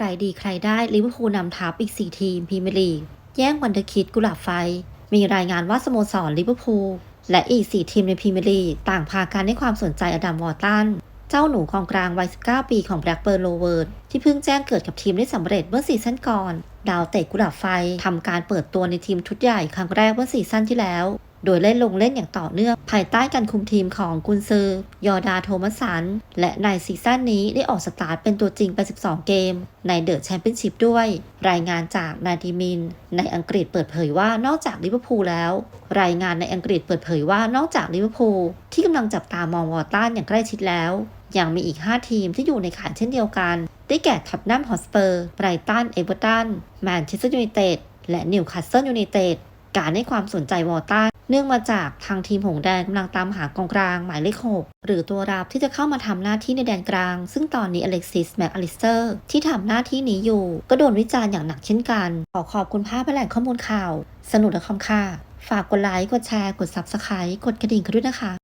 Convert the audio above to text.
ใครดีใครได้ลิเวอร์พูลนำทัพอีก 4 ทีมพรีเมียร์ลีกแย่งวันเดอร์คิดกุหลาบไฟ มีรายงานว่าสโมสรลิเวอร์พูลและอีก 4 ทีมในพรีเมียร์ลีกต่างพากันให้ความสนใจอดัมวอร์ตันเจ้าหนูกองกลางวัย 19 ปีของแบล็กเบิร์นโรเวิร์ดที่เพิ่งแจ้งเกิดกับทีมได้สำเร็จเมื่อซีซั่นก่อน ดาวเตะกุหลาบไฟทำการเปิดตัวในทีมชุดใหญ่ครั้งแรกเมื่อซีซั่นที่แล้ว โดยเล่นลงเล่นอย่างต่อเนื่อง ภายใต้การคุมทีมของกุนซือยอร์ดาโทมัสัน และในซีซั่นนี้ได้ออกสตาร์ทเป็นตัวจริงไป 12 เกม ในเดอะแชมเปี้ยนชิพด้วย รายงานจากนาดิมิน ในอังกฤษเปิดเผยว่านอกจากลิเวอร์พูลแล้ว รายงานในอังกฤษเปิดเผยว่านอกจากลิเวอร์พูลที่กำลังจับตามองวอร์ตันอย่างใกล้ชิดแล้วยังมีอีก 5 ทีมที่อยู่ในข่ายเช่นเดียวกัน ได้แก่ท็อตแนมฮอสเปอร์ไบรตัน เอเวอร์ตัน แมนเชสเตอร์ยูไนเต็ด และนิวคาสเซิลยูไนเต็ด การให้ความสนใจวอร์ตัน เนื่องมาจากทางทีมหงแดงกำลังตามหากองกลางหมายเลข6หรือตัวรับที่จะเข้ามาทำหน้าที่ในแดนกลาง ซึ่งตอนนี้อเล็กซิสแมคอลิสเตอร์ที่ทำหน้าที่นี้อยู่ ก็โดนวิจารณ์อย่างหนักเช่นกัน ขอขอบคุณภาพและแหล่งข้อมูลข่าว สนุกและคอมค่า ฝากกดไลค์กดแชร์ กด Subscribe กดกระดิ่งกันด้วยนะคะ